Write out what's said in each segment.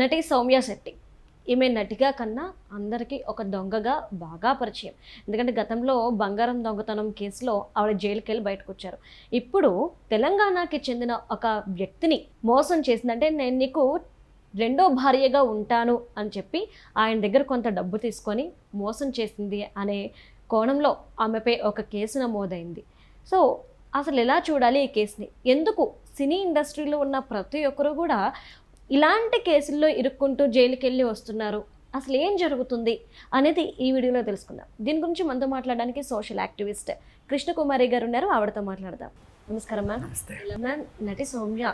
నటి సౌమ్య శెట్టి. ఈమె నటిగా కన్నా అందరికీ ఒక దొంగగా బాగా పరిచయం. ఎందుకంటే గతంలో బంగారం దొంగతనం కేసులో ఆవిడ జైలుకి వెళ్ళి బయటకు వచ్చారు ఇప్పుడు తెలంగాణకి చెందిన ఒక వ్యక్తిని మోసం చేసిందంటే నేను నీకు రెండో భార్యగా ఉంటాను అని చెప్పి ఆయన దగ్గర కొంత డబ్బు తీసుకొని మోసం చేసింది అనే కోణంలో ఆమెపై ఒక కేసు నమోదైంది. సో అసలు ఎలా చూడాలి ఈ కేసుని? ఎందుకు సినీ ఇండస్ట్రీలో ఉన్న ప్రతి ఒక్కరు కూడా ఇలాంటి కేసుల్లో ఇరుక్కుంటూ జైలుకి వెళ్ళి వస్తున్నారు. అసలు ఏం జరుగుతుంది అనేది ఈ వీడియోలో తెలుసుకుందాం. దీని గురించి మనతో మాట్లాడడానికి సోషల్ యాక్టివిస్ట్ కృష్ణకుమారి గారు ఉన్నారు. ఆవిడతో మాట్లాడదాం. నమస్కారం మ్యామ్. మ్యామ్ నటి సౌమ్య.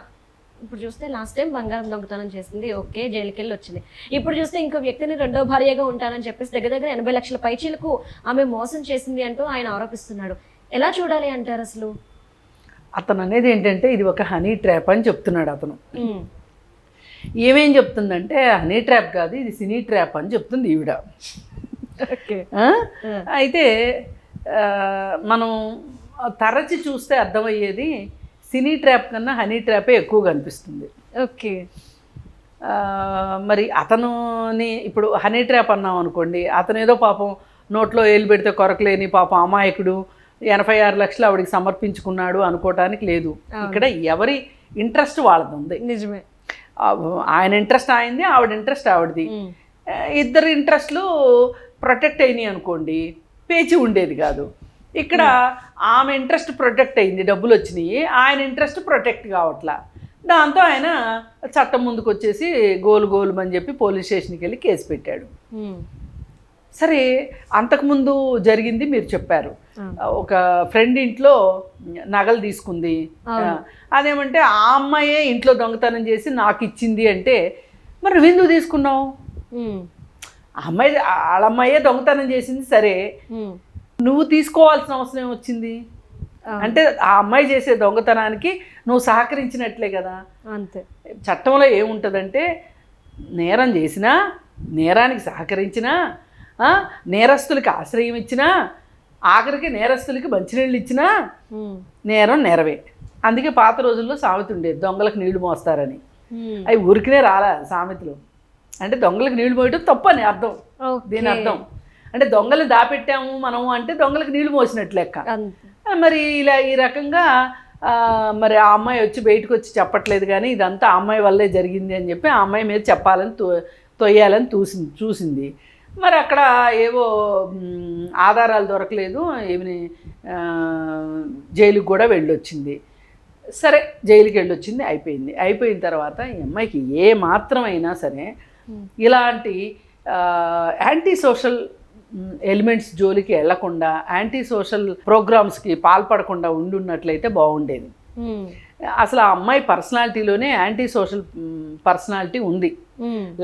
ఇప్పుడు చూస్తే లాస్ట్ టైం బంగారం దొంగతనం చేసింది. ఓకే జైలుకి వెళ్ళి వచ్చింది. ఇప్పుడు చూస్తే ఇంకో వ్యక్తిని రెండో భార్యగా ఉంటానని చెప్పేసి దగ్గర దగ్గర ఎనభై లక్షల పైచీలకు ఆమె మోసం చేసింది అంటూ ఆయన ఆరోపిస్తున్నాడు. ఎలా చూడాలి అంటారు అసలు? అతను అనేది ఏంటంటే ఇది ఒక హనీ ట్రాప్ అని చెప్తున్నాడు అతను. ఏమేం చెప్తుందంటే హనీ ట్రాప్ కాదు ఇది సినీ ట్రాప్ అని చెప్తుంది ఈవిడ? అయితే మనం తరచి చూస్తే అర్థమయ్యేది సినీ ట్రాప్ కన్నా హనీ ట్రాపే ఎక్కువ కనిపిస్తుంది. ఓకే. మరి అతనుని ఇప్పుడు హనీ ట్రాప్ అన్నాం అనుకోండి అతను ఏదో పాపం నోట్లో ఏలు పెడితే కొరకలేని పాపం అమాయకుడు ఎనభై ఆరు లక్షలు ఆవిడకి సమర్పించుకున్నాడు అనుకోవటానికి లేదు. ఇక్కడ ఎవరి ఇంట్రెస్ట్ వాళ్ళది ఉంది. నిజమే. ఆయన ఇంట్రెస్ట్ ఆయనది ఆవిడ ఇంట్రెస్ట్ ఆవిడది. ఇద్దరు ఇంట్రెస్ట్లు ప్రొటెక్ట్ అయినాయి అనుకోండి పేచి ఉండేది కాదు. ఇక్కడ ఆమె ఇంట్రెస్ట్ ప్రొటెక్ట్ అయింది డబ్బులు వచ్చినాయి ఆయన ఇంట్రెస్ట్ ప్రొటెక్ట్ కావట్లా. దాంతో ఆయన చట్టం ముందుకు వచ్చేసి గోలు గోలు అని చెప్పి పోలీస్ స్టేషన్కి వెళ్ళి కేసు పెట్టాడు. సరే అంతకుముందు జరిగింది మీరు చెప్పారు. ఒక ఫ్రెండ్ ఇంట్లో నగలు తీసుకుంది. అదేమంటే ఆ అమ్మాయే ఇంట్లో దొంగతనం చేసి నాకు ఇచ్చింది అంటే మరి నువ్వెందుకు తీసుకున్నావు అమ్మాయి వాళ్ళ అమ్మాయే దొంగతనం చేసింది సరే. నువ్వు తీసుకోవాల్సిన అవసరం ఏమొచ్చింది ఆ. అంటే ఆ అమ్మాయి చేసే దొంగతనానికి నువ్వు సహకరించినట్లే కదా అంతే చట్టంలో ఏముంటుందంటే నేరం చేసినా నేరానికి సహకరించినా నేరస్తులకి ఆశ్రయం ఇచ్చినా ఆఖరికి నేరస్తులకి మంచినీళ్ళు ఇచ్చినా. నేరం నేరవే అందుకే పాత రోజుల్లో సామెత ఉండేది దొంగలకు నీళ్ళు మోస్తారని. అవి ఊరికినే రాలా సామెతలు. అంటే దొంగలకు నీళ్ళు మోయటం తప్పని అర్థం. ఓకే. దీని అర్థం. అంటే దొంగలు దాపెట్టాము మనము అంటే దొంగలకు నీళ్ళు మోసినట్లు లెక్క. మరి ఇలా ఈ రకంగా మరి ఆ అమ్మాయి వచ్చి బయటకు వచ్చి చెప్పట్లేదు కానీ ఇదంతా ఆ అమ్మాయి వల్లే జరిగింది అని చెప్పి ఆ అమ్మాయి మీద చెప్పాలని తో తొయ్యాలని చూసింది చూసింది. మరి అక్కడ ఏవో ఆధారాలు దొరకలేదు ఏమి జైలుకి కూడా వెళ్ళొచ్చింది సరే జైలుకి వెళ్ళొచ్చింది అయిపోయింది అయిపోయిన తర్వాత ఈ అమ్మాయికి ఏ మాత్రమైనా సరే. ఇలాంటి యాంటీ సోషల్ ఎలిమెంట్స్ జోలికి వెళ్ళకుండా యాంటీ సోషల్ ప్రోగ్రామ్స్కి పాల్పడకుండా ఉండున్నట్లయితే బాగుండేది. అసలు ఆ అమ్మాయి పర్సనాలిటీలోనే యాంటీ సోషల్ పర్సనాలిటీ ఉంది.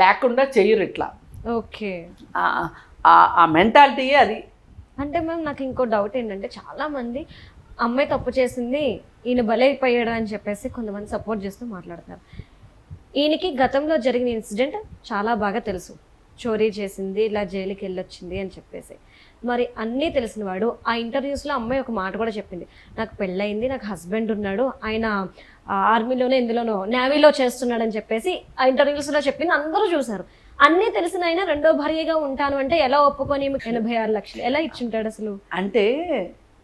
లేకుండా చెయ్యరు ఇట్లా ఓకే. ఆ- మెంటాలిటీయే అది. అంటే మ్యామ్ నాకు ఇంకో డౌట్ ఏంటంటే చాలా మంది అమ్మాయి తప్పు చేసింది ఈయన బలైపోయాడు అని చెప్పేసి కొంతమంది సపోర్ట్ చేస్తూ మాట్లాడతారు. ఈయనకి గతంలో జరిగిన ఇన్సిడెంట్ చాలా బాగా తెలుసు. చోరీ చేసింది ఇలా జైలుకి వెళ్ళొచ్చింది అని చెప్పేసి. మరి అన్నీ తెలిసిన వాడు ఆ ఇంటర్వ్యూస్లో అమ్మాయి ఒక మాట కూడా చెప్పింది. నాకు పెళ్ళయింది నాకు హస్బెండ్ ఉన్నాడు ఆయన ఆర్మీలోనే ఇందులోనో నేవీలో చేస్తున్నాడని చెప్పేసి ఆ ఇంటర్వ్యూస్లో చెప్పింది. అందరూ చూసారు అన్నీ తెలిసిన ఆయన రెండో భార్యగా ఉంటాను అంటే ఎలా ఒప్పుకొని ఎనభై ఆరు లక్షలు ఎలా ఇచ్చుంటాడు అసలు? అంటే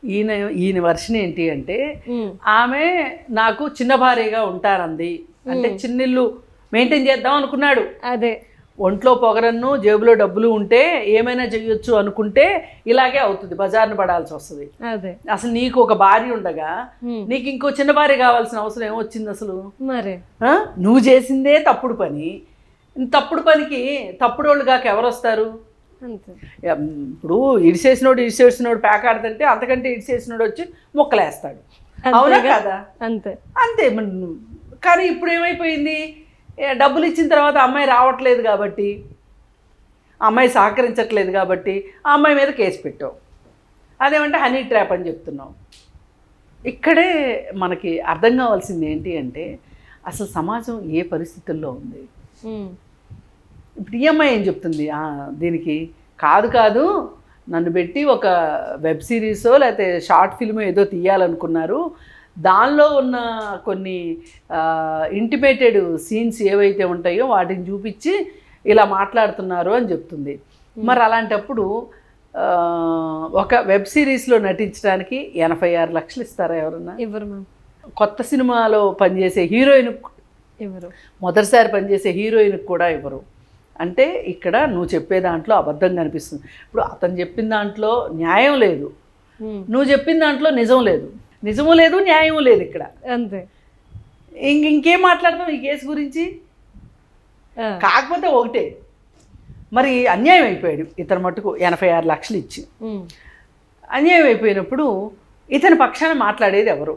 ఈయన ఈయన వర్షన్ ఏంటి అంటే ఆమె నాకు చిన్న భార్యగా ఉంటానంది అంటే చిన్నిల్లు మెయింటైన్ చేద్దాం అనుకున్నాడు. అదే. ఒంట్లో పొగరన్ను జేబులో డబ్బులు ఉంటే ఏమైనా చేయొచ్చు అనుకుంటే ఇలాగే అవుతుంది బజార్ను పడాల్సి వస్తుంది. అదే. అసలు నీకు ఒక భార్య ఉండగా నీకు ఇంకో చిన్న భార్య కావాల్సిన అవసరం ఏమొచ్చింది అసలు? మరి. ఆ? నువ్వు చేసిందే తప్పుడు పని. తప్పుడు పనికి తప్పుడు వాళ్ళు కాక ఎవరు వస్తారు ఇప్పుడు ఇడిసేసినోడు ఇడిసేసినోడు పేకాడుతుంటే అంతకంటే ఇడిసేసినోడు వచ్చి మొక్కలేస్తాడు. అవునా? కదా? అంతే. అంతే కానీ ఇప్పుడు ఏమైపోయింది? డబ్బులు ఇచ్చిన తర్వాత అమ్మాయి రావట్లేదు కాబట్టి అమ్మాయి సహకరించట్లేదు కాబట్టి ఆ అమ్మాయి మీద కేసు పెట్టావు. అదేమంటే హనీ ట్రాప్ అని చెప్తున్నావు. ఇక్కడే మనకి అర్థం కావాల్సింది ఏంటి అంటే అసలు సమాజం ఏ పరిస్థితుల్లో ఉంది? ఇప్పుడు ఈ అమ్మాయి ఏం చెప్తుంది? దీనికి కాదు కాదు నన్ను పెట్టి ఒక వెబ్ సిరీసో లేకపోతే షార్ట్ ఫిల్మ్ ఏదో తీయాలనుకున్నారు. దానిలో ఉన్న కొన్ని ఇంటిమేటెడ్ సీన్స్ ఏవైతే ఉంటాయో వాటిని చూపించి ఇలా మాట్లాడుతున్నారు అని చెప్తుంది. మరి అలాంటప్పుడు ఒక వెబ్ సిరీస్లో నటించడానికి ఎనభై ఆరు లక్షలు ఇస్తారా ఎవరన్నా? ఎవరు కొత్త సినిమాలో పనిచేసే హీరోయిన్ ఎవరు? మొదటిసారి పనిచేసే హీరోయిన్కి కూడా ఇవ్వరు అంటే ఇక్కడ నువ్వు చెప్పే దాంట్లో అబద్ధం కనిపిస్తుంది. ఇప్పుడు అతను చెప్పిన దాంట్లో న్యాయం లేదు. నువ్వు చెప్పిన దాంట్లో నిజం లేదు. నిజము లేదు న్యాయం లేదు ఇక్కడ. అంతే. ఇంక ఇంకేం మాట్లాడతాం ఈ కేసు గురించి? కాకపోతే ఒకటే. మరి అన్యాయం అయిపోయాడు ఇతను మటుకు ఎనభై ఆరు లక్షలు ఇచ్చి. అన్యాయం అయిపోయినప్పుడు ఇతని పక్షాన మాట్లాడేది ఎవరు?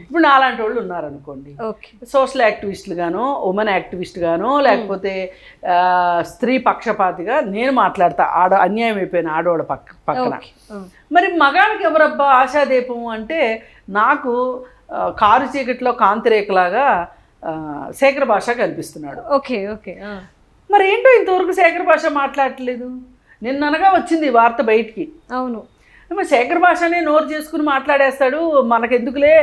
ఇప్పుడు నాలాంటి వాళ్ళు ఉన్నారనుకోండి. ఓకే సోషల్ యాక్టివిస్టులు గాను ఉమెన్ యాక్టివిస్ట్ గాను లేకపోతే ఆ, స్త్రీ పక్షపాతిగా నేను మాట్లాడతా ఆడ అన్యాయం అయిపోయిన ఆడవాళ్ళ పక్క పక్కన. ఆ, మరి మగాడికి ఎవరబ్బా ఆశాదీపం అంటే నాకు కారు చీకట్లో కాంతిరేఖలాగా శేఖర్ భాష కనిపిస్తున్నాడు. ఓకే ఓకే మరి ఏంటో ఇంతవరకు శేఖర్ భాష మాట్లాడట్లేదు? నిన్ననగా వచ్చింది వార్త బయటికి. అవును. మరి శేఖర్ భాషనే నోరు చేసుకుని మాట్లాడేస్తాడు. మనకెందుకులే?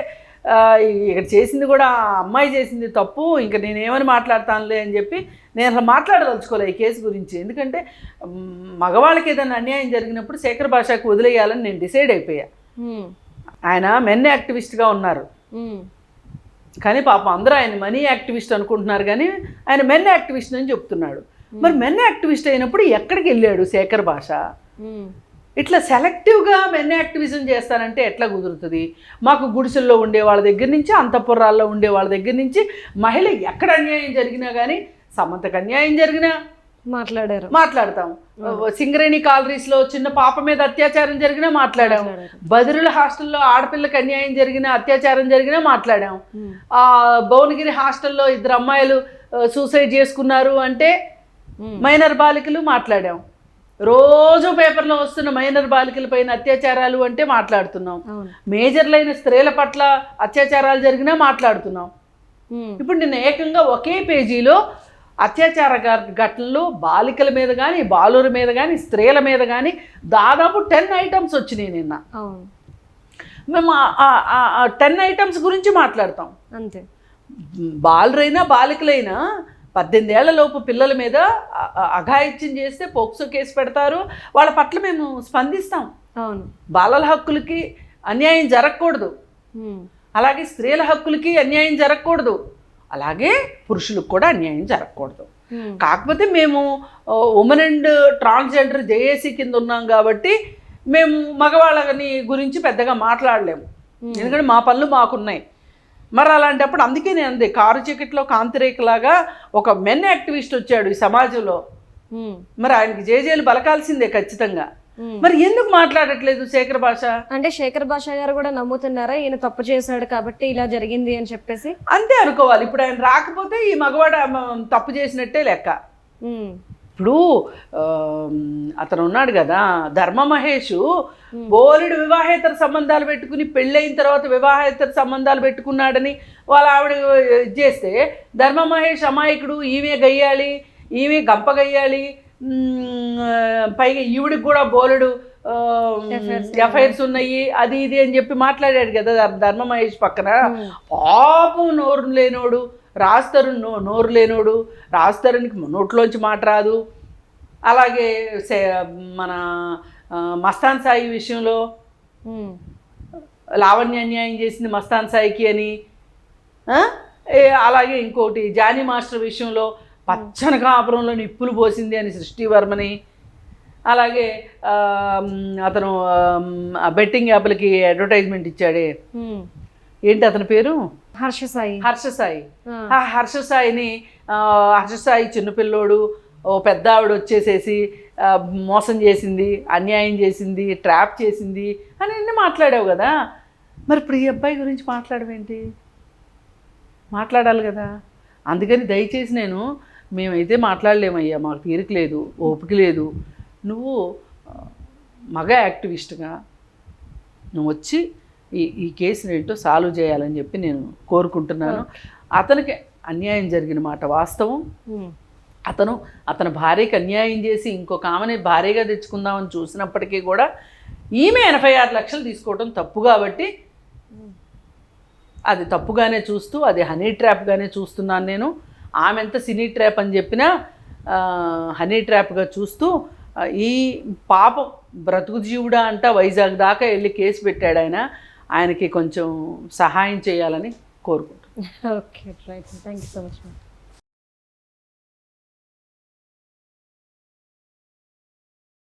ఇక్కడ చేసింది కూడా అమ్మాయి చేసింది తప్పు. ఇంకా నేనేమని మాట్లాడతానులే అని చెప్పి నేను అసలు మాట్లాడదలుచుకోలే ఈ కేసు గురించి. ఎందుకంటే మగవాళ్ళకి ఏదైనా అన్యాయం జరిగినప్పుడు శేఖర్ భాషకు వదిలేయాలని నేను డిసైడ్ అయిపోయా. ఆయన మెన్ యాక్టివిస్ట్గా ఉన్నారు. కానీ పాపం అందరూ ఆయన మనీ యాక్టివిస్ట్ అనుకుంటున్నారు కానీ ఆయన మెన్ యాక్టివిస్ట్ అని చెప్తున్నాడు. మరి మెన్ యాక్టివిస్ట్ అయినప్పుడు ఎక్కడికి వెళ్ళాడు శేఖర్ భాష? ఇట్లా సెలెక్టివ్గా మెన్ యాక్టివిజం చేస్తానంటే ఎట్లా కుదురుతుంది? మాకు గుడిసెల్లో ఉండే వాళ్ళ దగ్గర నుంచి అంతఃపురాల్లో ఉండే వాళ్ళ దగ్గర నుంచి మహిళ ఎక్కడ అన్యాయం జరిగినా కానీ సమంతకు అన్యాయం జరిగినా మాట్లాడారు. మాట్లాడతాం. సింగరేణి కాలరీస్లో చిన్న పాప మీద అత్యాచారం జరిగినా మాట్లాడాం. మాట్లాడారు. బదిరుల హాస్టల్లో ఆడపిల్లకి అన్యాయం జరిగినా అత్యాచారం జరిగినా మాట్లాడాం. ఆ భువనగిరి హాస్టల్లో ఇద్దరు అమ్మాయిలు సూసైడ్ చేసుకున్నారు అంటే మైనర్ బాలికలు మాట్లాడాం. రోజు పేపర్లో వస్తున్న మైనర్ బాలికల పైన అత్యాచారాలు అంటే మాట్లాడుతున్నాం. మేజర్లైన స్త్రీల పట్ల అత్యాచారాలు జరిగినా మాట్లాడుతున్నాం. ఇప్పుడు నిన్న ఏకంగా ఒకే పేజీలో అత్యాచార ఘటనలు బాలికల మీద కానీ బాలుర మీద కానీ స్త్రీల మీద కానీ దాదాపు టెన్ ఐటమ్స్ వచ్చినాయి నిన్న. మేము టెన్ ఐటమ్స్ గురించి మాట్లాడతాం. అంతే. బాలురైనా బాలికలైనా పద్దెనిమిది ఏళ్ళ లోపు పిల్లల మీద అఘాయిత్యం చేస్తే పోక్సో కేసు పెడతారు. వాళ్ళ పట్ల మేము స్పందిస్తాం. అవును. బాలల హక్కులకి అన్యాయం జరగకూడదు. అలాగే స్త్రీల హక్కులకి అన్యాయం జరగకూడదు. అలాగే పురుషులకు కూడా అన్యాయం జరగకూడదు. కాకపోతే మేము ఉమెన్ అండ్ ట్రాన్స్జెండర్ జేఏసీ కింద ఉన్నాం కాబట్టి మేము మగవాళ్ళని గురించి పెద్దగా మాట్లాడలేము. ఎందుకంటే మా పనులు మాకున్నాయి. మరి అలాంటప్పుడు అందుకే నేను అంది కారు చీకట్లో కాంతిరేఖలాగా ఒక మెన్ యాక్టివిస్ట్ వచ్చాడు ఈ సమాజంలో. మరి ఆయనకి జేజేలు బలకాల్సిందే ఖచ్చితంగా. మరి ఎందుకు మాట్లాడట్లేదు శేఖర్ భాష? అంటే శేఖర్ భాష గారు కూడా నమ్ముతున్నారా? ఈయన తప్పు చేశాడు కాబట్టి ఇలా జరిగింది అని చెప్పేసి? అంతే అనుకోవాలి. ఇప్పుడు ఆయన రాకపోతే ఈ మగవాడు తప్పు చేసినట్టే లెక్క. ఇప్పుడు అతను ఉన్నాడు కదా ధర్మ మహేష్ బోలెడు వివాహేతర సంబంధాలు పెట్టుకుని పెళ్ళైన తర్వాత వివాహేతర సంబంధాలు పెట్టుకున్నాడని వాళ్ళ ఆవిడ ఇది చేస్తే ధర్మ మహేష్ అమాయకుడు ఈమె గయ్యాలి ఈమె గంప గయ్యాలి మ్, పైగా ఈవిడికి కూడా బోలెడు ఎఫ్ఐఆర్స్ ఉన్నాయి. అది ఇది అని చెప్పి మాట్లాడాడు కదా ధర్- ధర్మ మహేష్ పక్కన పాపం నోరు లేనోడు. రాస్తరు నో నోరు లేనోడు రాస్తరునికి నోట్లోంచి మాట రాదు. అలాగే సే- మన మస్తాన్ సాయి విషయంలో లావణ్య అన్యాయం చేసింది మస్తాన్ సాయికి అని అలాగే ఇంకోటి జానీ మాస్టర్ విషయంలో పచ్చని కాపురంలో నిప్పులు పోసింది అని సృష్టివర్మని అలాగే అతను బెట్టింగ్ యాప్లకి అడ్వర్టైజ్మెంట్ ఇచ్చాడే. ఏంటి అతని పేరు? హర్ష సాయి హర్ష సాయి ఆ, ఆ హర్ష సాయిని ఆ, హర్ష సాయి చిన్నపిల్లోడు ఓ పెద్ద ఆవిడ వచ్చేసేసి మోసం చేసింది అన్యాయం చేసింది ట్రాప్ చేసింది అని అన్నీ మాట్లాడావు కదా? మరి ఇప్పుడు ఈ అబ్బాయి గురించి మాట్లాడవేంటి మాట్లాడాలి కదా? అందుకని దయచేసి నేను మేమైతే మాట్లాడలేమయ్యా మాకు తీరిక లేదు ఓపిక లేదు. నువ్వు మగ యాక్టివిస్ట్గా నువ్వు వచ్చి ఈ ఈ కేసుని ఏంటో సాల్వ్ చేయాలని చెప్పి నేను కోరుకుంటున్నాను. అతనికి అన్యాయం జరిగిన మాట వాస్తవం. అతను అతని భార్యకి అన్యాయం చేసి ఇంకొక ఆమెని భార్యగా తెచ్చుకుందామని చూసినప్పటికీ కూడా ఈమె ఎనభై ఆరు లక్షలు తీసుకోవడం తప్పు కాబట్టి అది తప్పుగానే చూస్తూ అది హనీ ట్రాప్గానే చూస్తున్నాను నేను. ఆమె ఎంత సినీ ట్రాప్ అని చెప్పినా హనీ ట్రాప్గా చూస్తూ ఈ పాపం బ్రతుకు జీవుడా అంట వైజాగ్ దాకా వెళ్ళి కేసు పెట్టాడు ఆయన. ఆయనకి కొంచెం సహాయం చేయాలని కోరుకుంటున్నాను. Okay right thank you so much